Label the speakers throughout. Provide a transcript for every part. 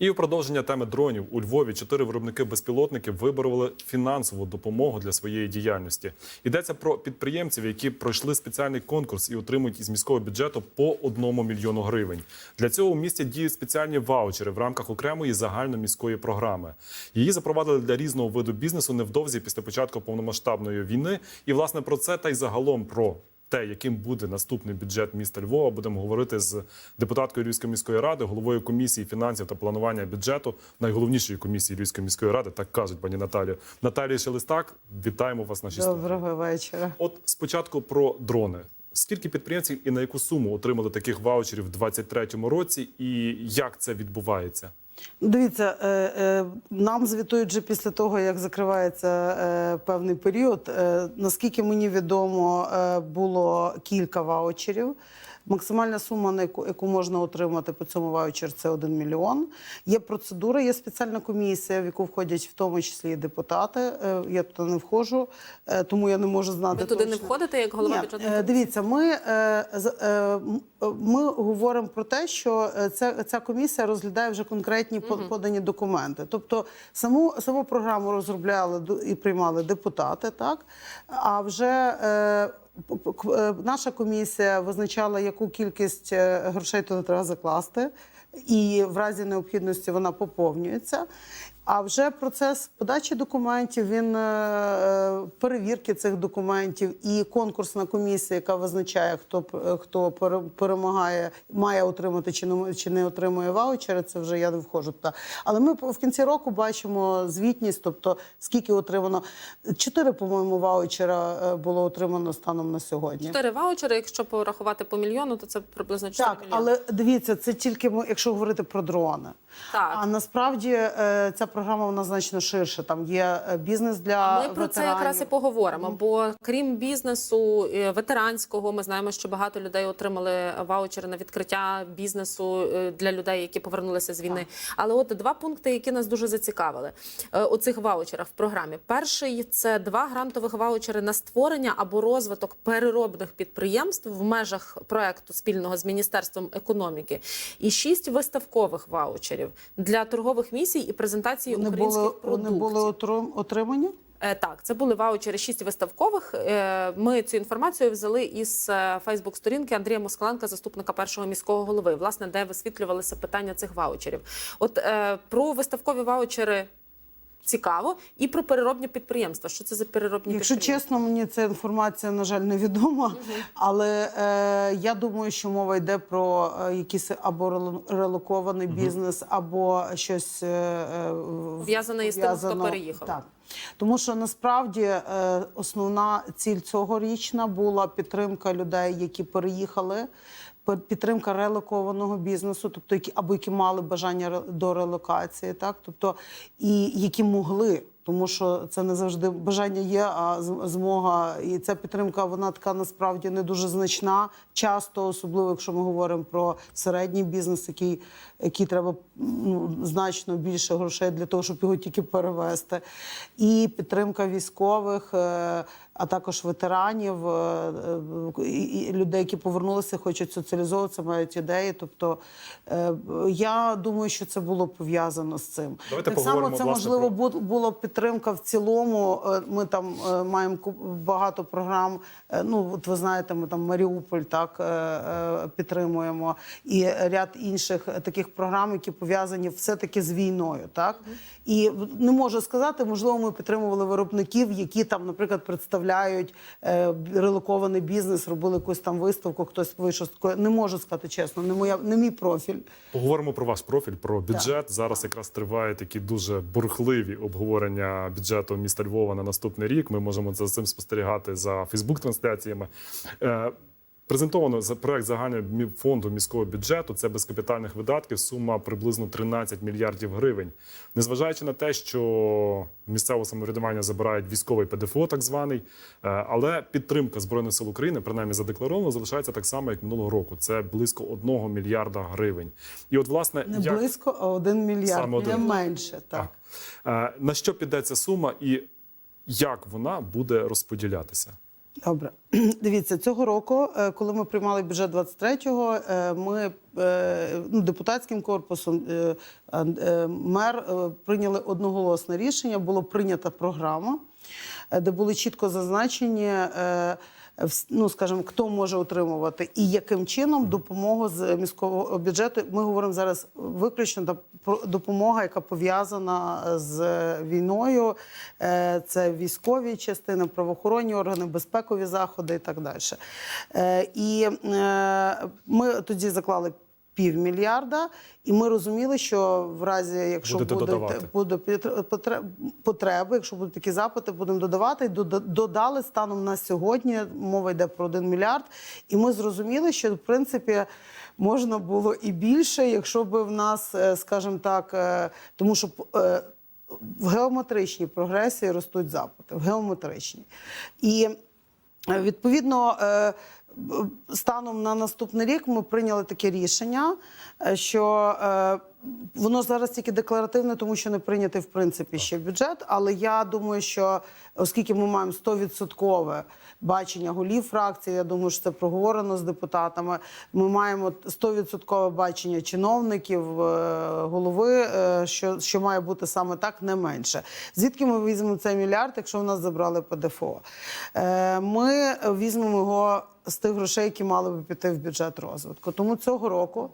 Speaker 1: І у продовження теми дронів у Львові чотири виробники безпілотників вибороли фінансову допомогу для своєї діяльності. Йдеться про підприємців, які пройшли спеціальний конкурс і отримують із міського бюджету по одному мільйону гривень. Для цього у місті діють спеціальні ваучери в рамках окремої загальноміської програми. Її запровадили для різного виду бізнесу невдовзі після початку повномасштабної війни. І власне про це та й загалом про те, яким буде наступний бюджет міста Львова, будемо говорити з депутаткою Львівської міської ради, головою комісії фінансів та планування бюджету, найголовнішої комісії Львівської міської ради, так кажуть пані Наталію. Наталія Шелестак, вітаємо вас нашій студії.
Speaker 2: Доброго вечора.
Speaker 1: От спочатку про дрони. Скільки підприємців і на яку суму отримали таких ваучерів у 2023 році, і як це відбувається?
Speaker 2: Дивіться, е, е, нам звітують вже після того, як закривається е, певний період. Наскільки мені відомо, було кілька ваучерів. Максимальна сума, на яку, яку можна отримати по цьому ваучер, це 1 мільйон. Є процедура, є спеціальна комісія, в яку входять в тому числі і депутати. Е, я туди не входжу, е, тому я не можу знати.
Speaker 3: Ви туди не входите як голова
Speaker 2: Ні,
Speaker 3: бюджетної
Speaker 2: е? Дивіться, ми, ми говоримо про те, що ця, ця комісія розглядає вже конкретні по- подані документи. Тобто саму, саму програму розробляли і приймали депутати, так? А вже наша комісія визначала, яку кількість е, грошей туди треба закласти, і в разі необхідності вона поповнюється. А вже процес подачі документів, він е, е, перевірки цих документів і конкурсна комісія, яка визначає, хто е, хто пере- перемагає, має отримати чи не чи не отримує ваучери. Це вже я не входжу туди. Але ми в кінці року бачимо звітність, тобто скільки отримано. Чотири, по-моєму, ваучера було отримано станом на сьогодні.
Speaker 3: Чотири ваучери, якщо порахувати по мільйону, то це приблизно 4
Speaker 2: Так,
Speaker 3: мільйони.
Speaker 2: але дивіться, це тільки якщо говорити про дрони.
Speaker 3: Так.
Speaker 2: А насправді ця програма вона значно ширша. Там є е, бізнес для
Speaker 3: Ми про це якраз і поговоримо. Бо крім бізнесу е, ветеранського, ми знаємо, що багато людей отримали ваучери на відкриття бізнесу е, для людей, які повернулися з війни. Але от два пункти, які нас дуже зацікавили у цих ваучерах в програмі. Перший це два грантових ваучери на створення або розвиток переробних підприємств в межах проекту спільного з міністерством економіки, і шість виставкових ваучерів для торгових місій і презентації
Speaker 2: Вони
Speaker 3: українських
Speaker 2: були,
Speaker 3: продуктів.
Speaker 2: вони були отрим- отримані.
Speaker 3: Е, Так, це були ваучери шість виставкових. Е, Ми цю інформацію взяли із Фейсбук-сторінки Андрія Москаленка, заступника першого міського голови, власне, де висвітлювалися питання цих ваучерів. От е, про виставкові ваучери цікаво, і про переробні підприємства. Що це за переробні
Speaker 2: Якщо
Speaker 3: підприємства?
Speaker 2: чесно, мені ця інформація, на жаль, невідома. Але е, я думаю, що мова йде про е, якийсь або рело- релокований бізнес, або щось е, е, в-
Speaker 3: із тим, хто переїхав.
Speaker 2: Так. Тому що насправді е, основна ціль цьогорічна була підтримка людей, які переїхали, підтримка релокованого бізнесу, тобто які або які мали бажання до релокації, так тобто і які могли. Тому що це не завжди бажання є, а змога. І ця підтримка вона така насправді не дуже значна. Часто, особливо якщо ми говоримо про середній бізнес, який, який треба ну, значно більше грошей для того, щоб його тільки перевести. І підтримка військових, е, а також ветеранів, е, е, і, людей, які повернулися, хочуть соціалізовуватися, мають ідеї. Тобто я думаю, що це було пов'язано з цим.
Speaker 1: Давайте
Speaker 2: так само це
Speaker 1: власне,
Speaker 2: можливо
Speaker 1: про-
Speaker 2: бу- була підтримка в цілому. Е, Ми там е, маємо багато програм. Е, Ну, от ви знаєте, ми там Маріуполь так підтримуємо, і ряд інших таких програм, які пов'язані все-таки з війною. Так і не можу сказати, можливо, ми підтримували виробників, які там, наприклад, представляють е, релокований бізнес, робили якусь там виставку. Хтось вийшов. Не можу сказати чесно, не моя не мій профіль.
Speaker 1: Поговоримо про ваш профіль, про бюджет. Зараз якраз тривають такі дуже бурхливі обговорення бюджету міста Львова на наступний рік. Ми можемо за цим спостерігати за Фейсбук-трансляціями. Е, Презентовано за проект загального фонду міського бюджету. Це без капітальних видатків. Сума приблизно 13 мільярдів гривень. Незважаючи на те, що місцеве самоврядування забирають військовий ПДФО, так званий, е, але підтримка збройних сил України, принаймні задекларовано, залишається так само, як минулого року. Це близько 1 мільярда гривень. І от власне
Speaker 2: Не
Speaker 1: як...
Speaker 2: близько, а один мільярд,
Speaker 1: Саме один.
Speaker 2: не менше. Так.
Speaker 1: Так. Е, На що піде ця сума і як вона буде розподілятися?
Speaker 2: Добре, дивіться, цього року, е, коли ми приймали бюджет 23-го, е, ми е, ну, депутатським корпусом мер прийняли одноголосне рішення. Було прийнята програма, де були чітко зазначені. Е, Ну, скажімо, хто може отримувати і яким чином допомогу з міського бюджету. Ми говоримо зараз виключно допомога, яка пов'язана з війною. Е, Це військові частини, правоохоронні органи, безпекові заходи і так далі. Е, І е, ми тоді заклали півмільярда, і ми розуміли, що в разі, якщо
Speaker 1: Будете
Speaker 2: будуть, буде пітр- потреби, якщо будуть такі запити, будемо додавати. Додали станом на сьогодні. Мова йде про 1 мільярд. І ми зрозуміли, що в принципі можна було і більше, якщо б в нас, е, скажімо так, е, тому що е, в геометричній прогресії ростуть запити, в геометричній. І Відповідно, станом на наступний рік ми прийняли таке рішення, е, що е, воно зараз тільки декларативне, тому що не прийнятий в принципі ще бюджет. Але я думаю, що оскільки ми маємо 100% бачення голів фракції, я думаю, що це проговорено з депутатами. Ми маємо 100% бачення чиновників, е, голови, е, що, що має бути саме так, не менше. Звідки ми візьмемо цей мільярд, якщо в нас забрали ПДФО? Е, Ми візьмемо його з тих грошей, які мали би піти в бюджет розвитку. Тому цього року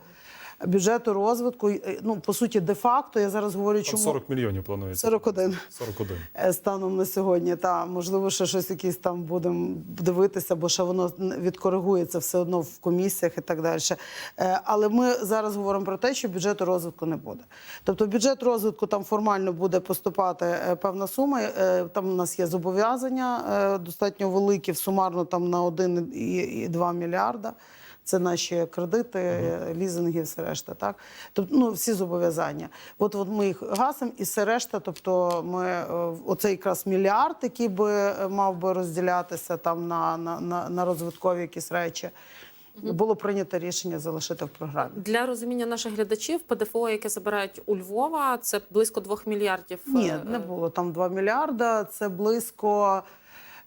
Speaker 2: бюджету розвитку, ну по суті, де-факто, я зараз говорю, чому
Speaker 1: 40 мільйонів планується.
Speaker 2: 41.
Speaker 1: 41.
Speaker 2: Е, станом на сьогодні. Та можливо, ще щось якісь там будемо дивитися, бо ще воно відкоригується все одно в комісіях і так далі. Е, Але ми зараз говоримо про те, що бюджету розвитку не буде. Тобто, бюджет розвитку там формально буде поступати е, певна сума. Там у нас є зобов'язання достатньо великі, сумарно там на 1,2 мільярда. Це наші кредити, е, лізинги, все решта. Так, тобто, ну всі зобов'язання. От, от ми їх гасимо, і все решта. Тобто, ми е, оцей якраз мільярд, який би е, мав би розділятися там на, на, на, на розвиткові якісь речі, було прийнято рішення залишити в програмі.
Speaker 3: Для розуміння наших глядачів, ПДФО, яке забирають у Львова, це близько 2 мільярдів.
Speaker 2: Ні,
Speaker 3: е,
Speaker 2: не було там 2 мільярда. Це близько.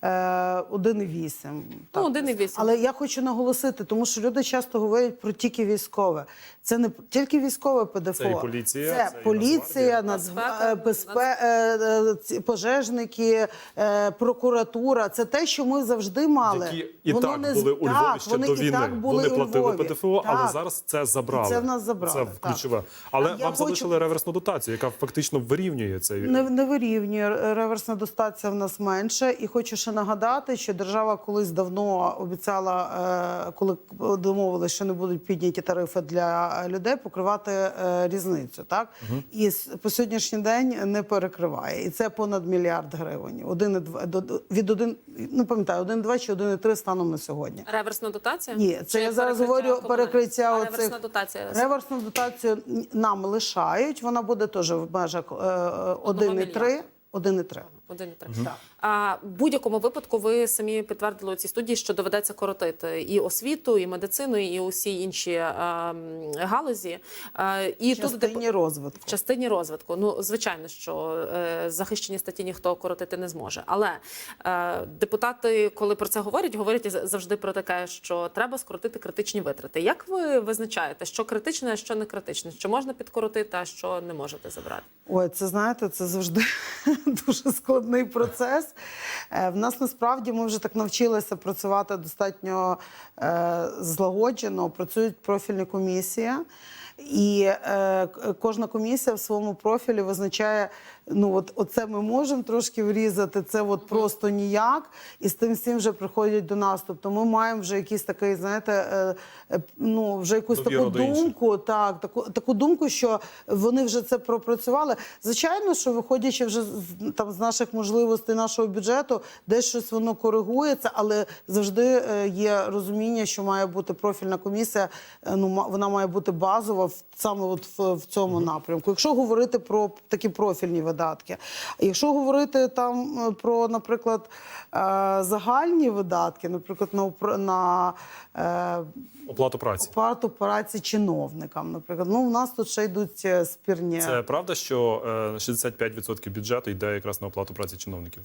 Speaker 2: Е, 1,8.
Speaker 3: Ну, 1,8.
Speaker 2: Але я хочу наголосити, тому що люди часто говорять про тільки військове. Це не тільки військове ПДФО.
Speaker 1: Це і поліція,
Speaker 2: це,
Speaker 1: це і
Speaker 2: поліція,
Speaker 3: Нацгвардія.
Speaker 2: безпе... е, е, пожежники, е, прокуратура. Це те, що ми завжди мали.
Speaker 1: Які і
Speaker 2: Воно
Speaker 1: так
Speaker 2: не
Speaker 1: були у Львові
Speaker 2: так,
Speaker 1: ще
Speaker 2: вони
Speaker 1: до
Speaker 2: і
Speaker 1: війни.
Speaker 2: так були
Speaker 1: вони платили
Speaker 2: Львові.
Speaker 1: ПДФО, але зараз це забрали.
Speaker 2: І це в нас забрали,
Speaker 1: Це
Speaker 2: так.
Speaker 1: ключове. Але
Speaker 2: я
Speaker 1: вам
Speaker 2: хочу-
Speaker 1: залишили реверсну дотацію, яка фактично вирівнює цей
Speaker 2: Не, не вирівнює реверсна достація в нас менше. І хочу ще нагадати, що держава колись давно обіцяла, е, коли домовилися, що не будуть підняті тарифи для людей, покривати е, різницю. Так і по сьогоднішній день не перекриває. І це понад мільярд гривень. Один і два до- від один не пам'ятаю, 1,2 чи 1,3 станом на сьогодні.
Speaker 3: Реверсна дотація?
Speaker 2: Ні, це
Speaker 3: Чи
Speaker 2: я зараз говорю перекриття
Speaker 3: А
Speaker 2: оцих-
Speaker 3: реверсна дотація.
Speaker 2: Реверсну дотацію нам лишають. Вона буде теж в межах е, 1,3.
Speaker 3: мільярда.
Speaker 2: 1,3.
Speaker 3: Один і три.
Speaker 2: Так.
Speaker 3: А в будь-якому випадку ви самі підтвердили у цій студії, що доведеться коротити і освіту, і медицину, і усі інші е, м, галузі. Е, і
Speaker 2: В
Speaker 3: тут деп-
Speaker 2: розвитку.
Speaker 3: в частині розвитку. Ну, звичайно, що е, захищені статті ніхто коротити не зможе. Але е, депутати, коли про це говорять, говорять завжди про таке, що треба скоротити критичні витрати. Як ви визначаєте, що критичне, а що не критичне? Що можна підкоротити, а що не можете забрати?
Speaker 2: Ой, це знаєте, це завжди дуже складний процес. Е, В нас насправді ми вже так навчилися працювати достатньо е, злагоджено. Працюють профільні комісії. І е, кожна комісія в своєму профілі визначає, ну от оце ми можемо трошки врізати, це от просто ніяк. І з тим всім вже приходять до нас. Тобто ми маємо вже якийсь такий, знаєте, е, е, ну вже якусь таку думку, так, таку, таку думку, що вони вже це пропрацювали. Звичайно, що виходячи вже з, там, з наших можливостей, нашого бюджету, десь щось воно коригується, але завжди е, є розуміння, що має бути профільна комісія, ну, вона має бути базова саме от в, в цьому напрямку. Якщо говорити про такі профільні видатки, А якщо говорити там е, про, наприклад, е, загальні видатки, наприклад, на, на е,
Speaker 1: оплату праці.
Speaker 2: оплату праці чиновникам. Наприклад, ну у нас тут ще йдуть спірні.
Speaker 1: Це правда, що е, 65% бюджету йде якраз на оплату праці чиновників.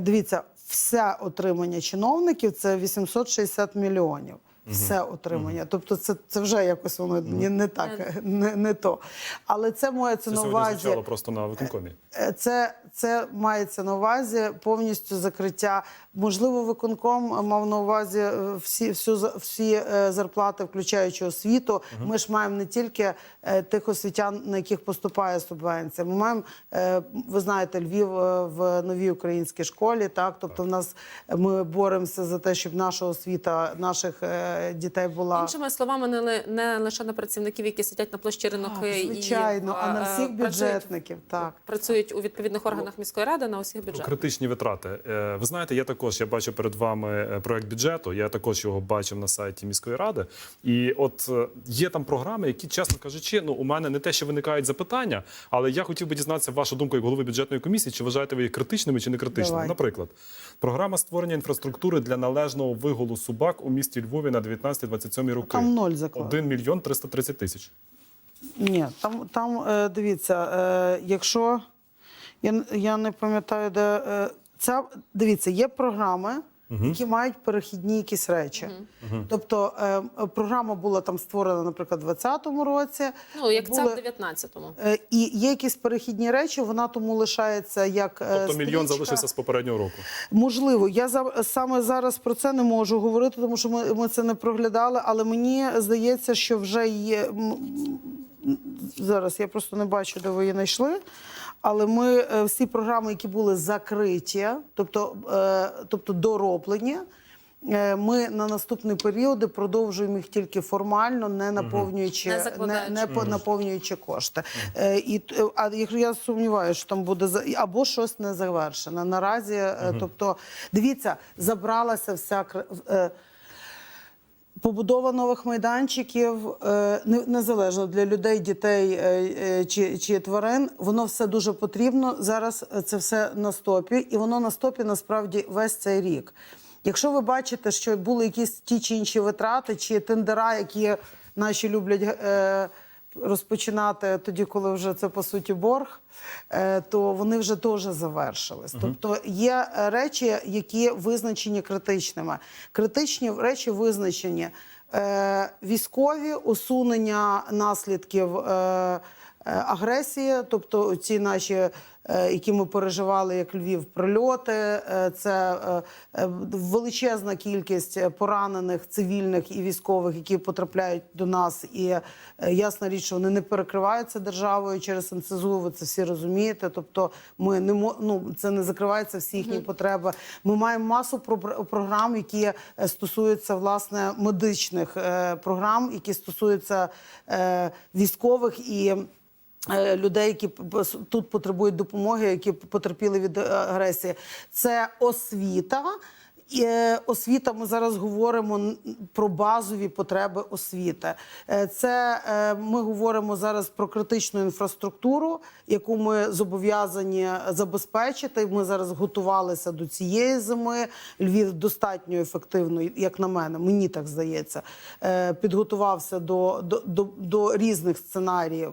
Speaker 2: Дивіться, все отримання чиновників це 860 мільйонів. Все отримання. Тобто, це, це вже якось воно не, не так, не, не то. Але це мається
Speaker 1: Це
Speaker 2: на
Speaker 1: сьогодні
Speaker 2: увазі.
Speaker 1: звучало просто на виконкомі.
Speaker 2: Е, Це, це мається на увазі повністю закриття. Можливо, виконком мав на увазі е, всі, всю, всі е, зарплати, включаючи освіту. Ми ж маємо не тільки тих освітян, на яких поступає субвенція. Ми маємо, ви знаєте, Львів в новій українській школі. Так, тобто, в нас ми боремося за те, щоб наша освіта наших дітей була
Speaker 3: Іншими словами, не, не лише на працівників, які сидять на площі ринок і
Speaker 2: звичайно, а на всіх
Speaker 3: працюють-
Speaker 2: бюджетників. Так.
Speaker 3: працюють у відповідних органах міської ради на усіх бюджетах.
Speaker 1: Критичні витрати. Е, Ви знаєте, я також я бачу перед вами е, проект бюджету. Я також його бачив на сайті міської ради. І от е, є там програми, які, чесно кажучи, ну у мене не те, що виникають запитання, але я хотів би дізнатися вашу думку як голови бюджетної комісії. Чи вважаєте ви їх критичними чи не критичними?
Speaker 2: Давай.
Speaker 1: Наприклад, програма створення інфраструктури для належного виголу собак у місті Львові на 19-27 роки.
Speaker 2: Там ноль закладено.
Speaker 1: 1 мільйон 330 тисяч.
Speaker 2: Ні, там, там дивіться, якщо я, я не пам'ятаю, де е, ця дивіться, є програми, які мають перехідні якісь речі. Тобто е, е, програма була там створена, наприклад, у 2020 році.
Speaker 3: Ну як це в 19-му.
Speaker 2: Е, І є якісь перехідні речі, вона тому лишається як е,
Speaker 1: Тобто мільйон
Speaker 2: стрічка.
Speaker 1: залишився з попереднього року.
Speaker 2: Можливо, я за саме зараз про це не можу говорити, тому що ми, ми це не проглядали. Але мені здається, що вже є зараз. Я просто не бачу, де ви її знайшли. Але ми е, всі програми, які були закриті, тобто, е, тобто дороблені. е, Ми на наступні періоди продовжуємо їх тільки формально, не наповнюючи
Speaker 3: Не
Speaker 2: не, не, по- наповнюючи кошти. Е, і а якщо я сумніваюся, що там буде або щось не завершене. Наразі, тобто, дивіться, забралася вся е, Побудова нових майданчиків е, незалежно для людей, дітей е, е, чи, чи тварин, воно все дуже потрібно. Зараз це все на стопі, і воно на стопі насправді весь цей рік. Якщо ви бачите, що були якісь ті чи інші витрати, чи тендера, які наші люблять розпочинати тоді, коли вже це по суті борг, е, то вони вже теж завершились. Тобто є е, речі, які визначені критичними. Критичні речі визначені е, військові усунення наслідків. Агресії, тобто ці наші, які ми переживали, як Львів, прильоти, е, це е, е, величезна кількість поранених цивільних і військових, які потрапляють до нас, і е, ясна річ, що вони не перекриваються державою через НСЗУ. Ви це всі розумієте. Тобто, ми не ну, це не закривається всі їхні потреби. Ми маємо масу про- програм, які е, стосуються власне медичних е, програм, які стосуються е, військових і. Е, Людей, які тут потребують допомоги, які потерпіли від е, агресії, це освіта. Е, освіта. Ми зараз говоримо про базові потреби освіти. Е, Це е, ми говоримо зараз про критичну інфраструктуру, яку ми зобов'язані забезпечити. Ми зараз готувалися до цієї зими. Львів достатньо ефективно, як на мене, мені так здається, підготувався до, до, до, до різних сценаріїв.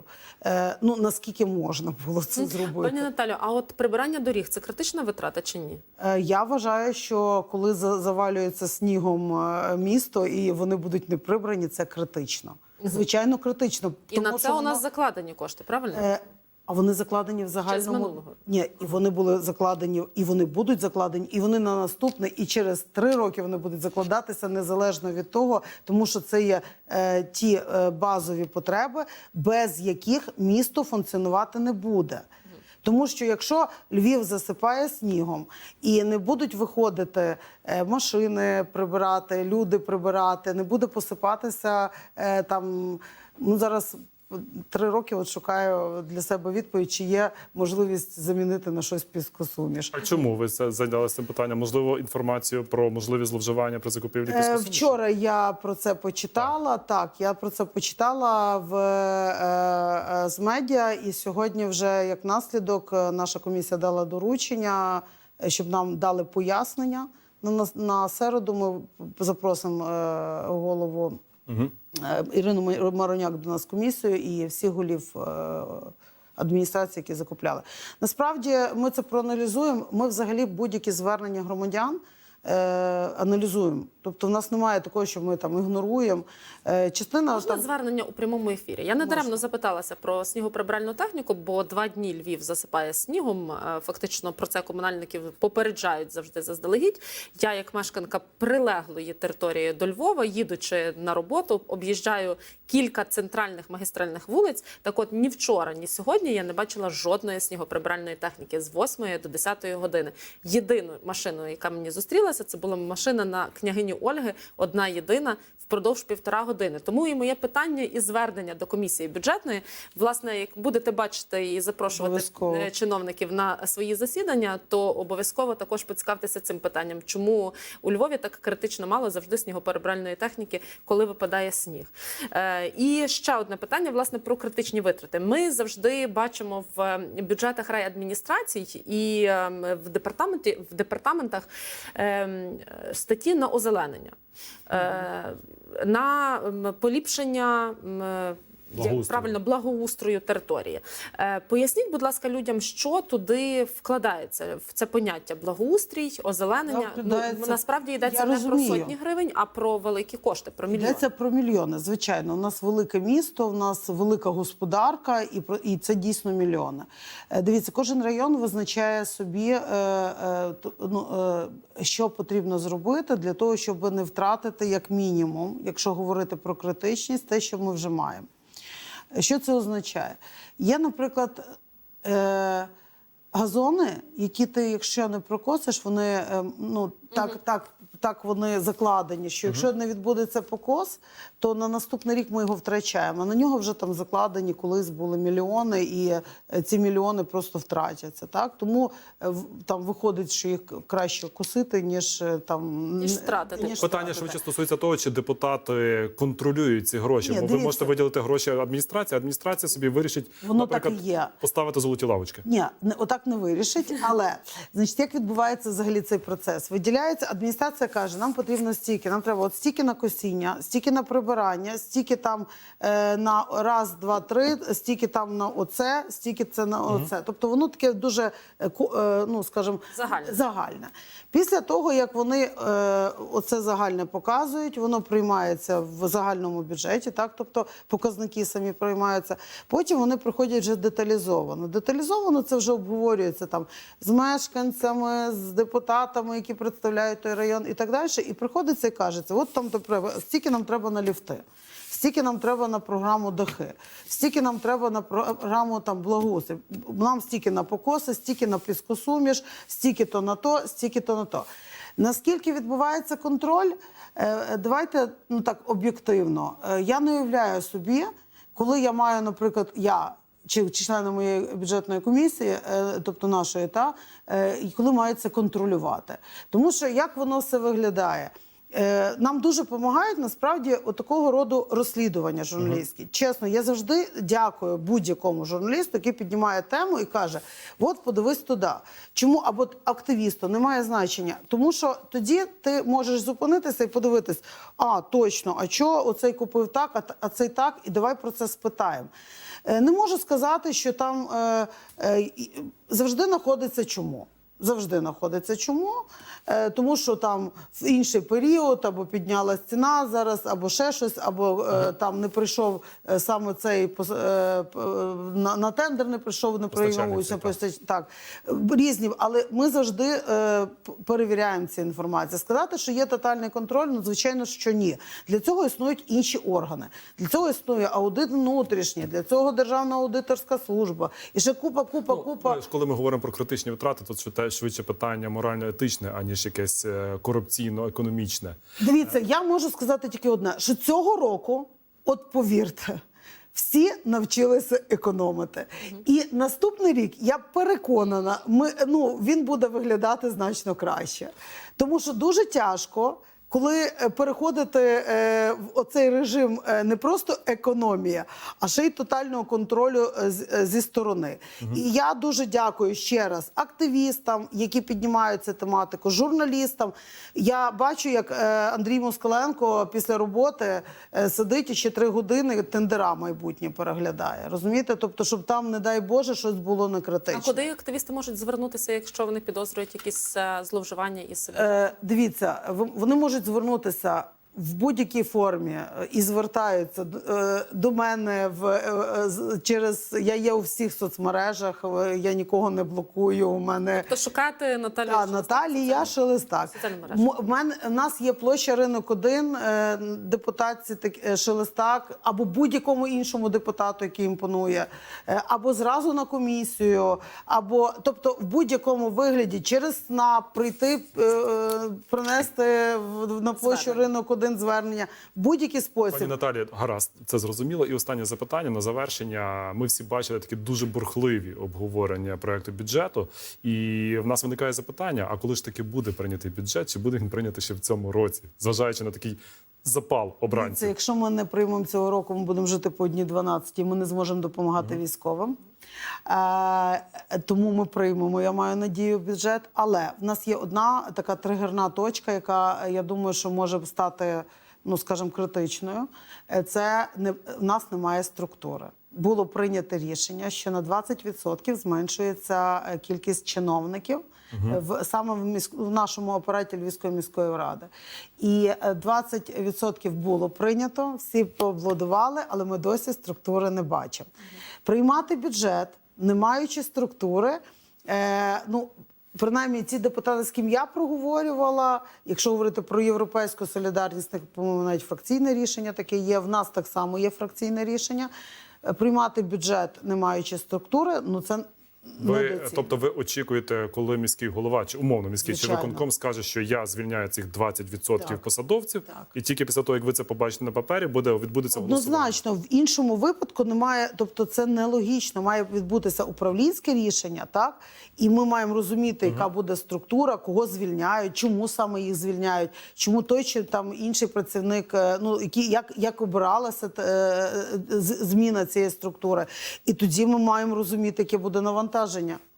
Speaker 2: Ну наскільки можна було це зробити?
Speaker 3: Пані Наталю, а от прибирання доріг це критична витрата чи ні?
Speaker 2: Я вважаю, що коли за- завалюється снігом е, місто і вони будуть не прибрані, це критично. Звичайно, критично.
Speaker 3: І
Speaker 2: Тому
Speaker 3: на це у нас
Speaker 2: воно-
Speaker 3: закладені кошти, правильно?
Speaker 2: Е, А вони закладені в загальному ні, і вони були закладені, і вони будуть закладені, і вони на наступне, і через три роки вони будуть закладатися незалежно від того, тому що це є е, ті е, базові потреби, без яких місто функціонувати не буде. Тому що якщо Львів засипає снігом і не будуть виходити е, машини прибирати, люди прибирати, не буде посипатися е, там. Ну зараз три роки от шукаю для себе відповідь, чи є можливість замінити на щось піскосуміш.
Speaker 1: А чому ви це зайнялися цим питанням? Можливо, інформацію про можливі зловживання при закупівлі
Speaker 2: Е,
Speaker 1: піскосуміші?
Speaker 2: Вчора я про це почитала. Так, я про це почитала в е, е, з медіа, і сьогодні, вже як наслідок, е, наша комісія дала доручення, е, щоб нам дали пояснення. На, на, на середу ми запросимо е, голову е, Ірину Ма- Мароняк до нас комісію і всіх голів. е, адміністрації, які закупляли. Насправді ми це проаналізуємо. Ми взагалі будь-які звернення громадян. Е, аналізуємо, тобто в нас немає такого, що ми там ігноруємо. Е, частина
Speaker 3: Можна
Speaker 2: там
Speaker 3: звернення у прямому ефірі. Я не даремно запиталася про снігоприбиральну техніку, бо два дні Львів засипає снігом. Е, Фактично про це комунальників попереджають завжди заздалегідь. Я, як мешканка прилеглої території до Львова, їдучи на роботу, об'їжджаю кілька центральних магістральних вулиць. Так, от ні вчора, ні сьогодні я не бачила жодної снігоприбиральної техніки з 8 до 10 години. Єдиною машиною, яка мені зустрілася, це була машина на княгині Ольги, одна єдина впродовж півтора години. Тому і моє питання і звернення до комісії бюджетної. Власне, як будете бачити і запрошувати
Speaker 2: Обов'язково.
Speaker 3: е, чиновників на свої засідання, то обов'язково також поцікавтеся цим питанням, чому у Львові так критично мало завжди снігоперебральної техніки, коли випадає сніг. Е, і ще одне питання власне про критичні витрати. Ми завжди бачимо в е, бюджетах райадміністрацій і е, в департаменті в департаментах е, статті на озеленення. Е, на поліпшення як
Speaker 1: Благоустрою.
Speaker 3: правильно благоустрою території. Е, Поясніть, будь ласка, людям, що туди вкладається в це поняття благоустрій, озеленення. Ну, насправді йдеться не
Speaker 2: розумію.
Speaker 3: про сотні гривень, а про великі кошти, про мільйони.
Speaker 2: Йдеться про мільйони. Звичайно, у нас велике місто, у нас велика господарка, і про і це дійсно мільйони. Е, Дивіться, кожен район визначає собі, е, е, ну, е, що потрібно зробити для того, щоб не втратити як мінімум, якщо говорити про критичність, те, що ми вже маємо. Що це означає? Є, наприклад, е, газони, які ти, якщо не прокосиш, вони е, ну, так, так, так вони закладені, що якщо не відбудеться покос, то на наступний рік ми його втрачаємо. На нього вже там закладені колись були мільйони, і е, ці мільйони просто втратяться. Так? Тому е, там виходить, що їх краще косити, ніж е, там
Speaker 3: Ніж втратити.
Speaker 2: ніж
Speaker 1: Питання
Speaker 2: втратити.
Speaker 1: швидше стосується того, чи депутати контролюють ці гроші.
Speaker 2: Ні,
Speaker 1: Бо ви
Speaker 2: дивіться.
Speaker 1: можете виділити гроші адміністрації, адміністрація собі вирішить,
Speaker 2: Воно так і є.
Speaker 1: поставити золоті лавочки.
Speaker 2: Ні, не отак не вирішить. Але значить, як відбувається взагалі цей процес? Виділяється адміністрація каже, нам потрібно стільки, нам треба от стільки на косіння, стільки на прибирання, стільки там е, на раз, два, три, стільки там на оце, стільки це на оце. Тобто воно таке дуже е, е, ну скажімо,
Speaker 3: Загальне.
Speaker 2: загальне. Після того, як вони е, оце загальне показують, воно приймається в загальному бюджеті, так тобто показники самі приймаються. Потім вони приходять вже деталізовано. Деталізовано це вже обговорюється там з мешканцями, з депутатами, які представляють той район, і так далі. І приходиться і кажеться: от там треба стільки нам треба на ліфти. Стільки нам треба на програму дахи, стільки нам треба на програму там благоустрій, нам стільки на покоси, стільки на піскосуміш, стільки то на то, стільки то на то. Наскільки відбувається контроль? Е, Давайте ну так об'єктивно. Е, Я не уявляю собі, коли я маю, наприклад, я. Чи, чи члени моєї бюджетної комісії, е, тобто нашої, та е, і коли мають це контролювати, тому що як воно все виглядає? Е, Нам дуже допомагають насправді такого роду розслідування журналістські. Чесно, я завжди дякую будь-якому журналісту, який піднімає тему і каже: от подивись туди. Чому або активісту немає значення? Тому що тоді ти можеш зупинитися і подивитись: а точно, а що оцей купив так, а, цей так, і давай про це спитаємо. Е, Не можу сказати, що там е, е, завжди знаходиться чому. Завжди знаходиться. Чому? Е, тому що там в інший період або піднялась ціна зараз, або ще щось, або е, там не прийшов е, саме цей пос- е, п- е, на, на тендер, не прийшов, не
Speaker 1: Постачальник цей,
Speaker 2: участь. постач- Так різні, але ми завжди е, п- перевіряємо цю інформацію. Сказати, що є тотальний контроль, ну звичайно, що ні. Для цього існують інші органи. Для цього існує аудит внутрішній, для цього державна аудиторська служба. І ще купа, купа, купа.
Speaker 1: Знаєш, коли ми говоримо про критичні витрати, то це те- швидше питання морально-етичне, аніж якесь е, корупційно-економічне.
Speaker 2: Дивіться, я можу сказати тільки одне: що цього року, от повірте, всі навчилися економити. І наступний рік я переконана, ми ну він буде виглядати значно краще, тому що дуже тяжко. Коли е, переходити е, в оцей режим е, не просто економія, а ще й тотального контролю зі сторони. І я дуже дякую ще раз активістам, які піднімають цю тематику, журналістам. Я бачу, як е, Андрій Москаленко після роботи е, сидить і ще три години тендера майбутнє переглядає. Розумієте? Тобто, щоб там, не дай Боже, щось було не
Speaker 3: А куди активісти можуть звернутися, якщо вони підозрюють якісь е, зловживання із себе?
Speaker 2: Е, дивіться, вони можуть звернутися в будь-якій формі е, і звертаються е, до мене в е, через я є у всіх соцмережах. Я нікого не блокую. У мене
Speaker 3: То шукати Наталію
Speaker 2: та,
Speaker 3: Шелестак,
Speaker 2: Наталія Шелестак. В мене в нас є площа ринок 1 е, депутатці так- Шелестак або будь-якому іншому депутату, який імпонує, або зразу на комісію, або тобто в будь-якому вигляді через СНАП прийти, принести на площу ринок 1 звернення в будь-який спосіб.
Speaker 1: Пані Наталі, гаразд, це зрозуміло. І останнє запитання на завершення. Ми всі бачили такі дуже бурхливі обговорення проекту бюджету. І в нас виникає запитання: а коли ж таки буде прийнятий бюджет, чи буде він прийнятий ще в цьому році, зважаючи на такий запал
Speaker 2: Це
Speaker 1: обранців?
Speaker 2: якщо ми не приймемо цього року, ми будемо жити по одній 12, ми не зможемо допомагати військовим. Е, тому ми приймемо, я маю надію, бюджет. Але в нас є одна така тригерна точка, яка я думаю, що може стати, ну скажімо, критичною. Е, Це не в нас немає структури. Було прийнято рішення, що на 20% зменшується е, кількість чиновників в саме в, міськ, в нашому апараті Львівської міської ради. І е, 20% було прийнято, всі поаплодували, але ми досі структури не бачимо. Приймати бюджет, не маючи структури, е, ну. Принаймні, ці депутати, з ким я проговорювала, якщо говорити про європейську солідарність, так, по-моєму, навіть фракційне рішення таке є. В нас так само є фракційне рішення. Е, Приймати бюджет, не маючи структури, ну це
Speaker 1: Ви, тобто, ви очікуєте, коли міський голова чи умовно міський чи виконком скаже, що я звільняю цих 20%
Speaker 2: Так.
Speaker 1: посадовців,
Speaker 2: Так.
Speaker 1: і тільки після того, як ви це побачите на папері, буде відбудеться голосування.
Speaker 2: Однозначно, в іншому випадку немає, тобто це нелогічно. Має відбутися управлінське рішення, так і ми маємо розуміти, яка буде структура, кого звільняють, чому саме їх звільняють, чому той чи там інший працівник, е, ну які як, як обиралася е, зміна цієї структури. І тоді ми маємо розуміти, яке буде навантаження.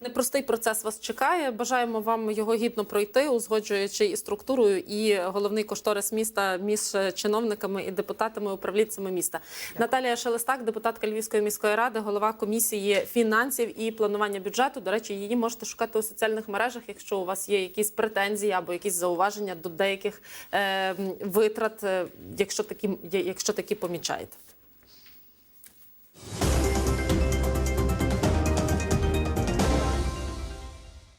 Speaker 3: Непростий процес вас чекає. Бажаємо вам його гідно пройти, узгоджуючи і структурою, і головний кошторис міста між чиновниками і депутатами, управлінцями міста. Наталія Шелестак, депутатка Львівської міської ради, голова комісії фінансів і планування бюджету. До речі, її можете шукати у соціальних мережах, якщо у вас є якісь претензії або якісь зауваження до деяких е, витрат, якщо такі, якщо такі помічаєте.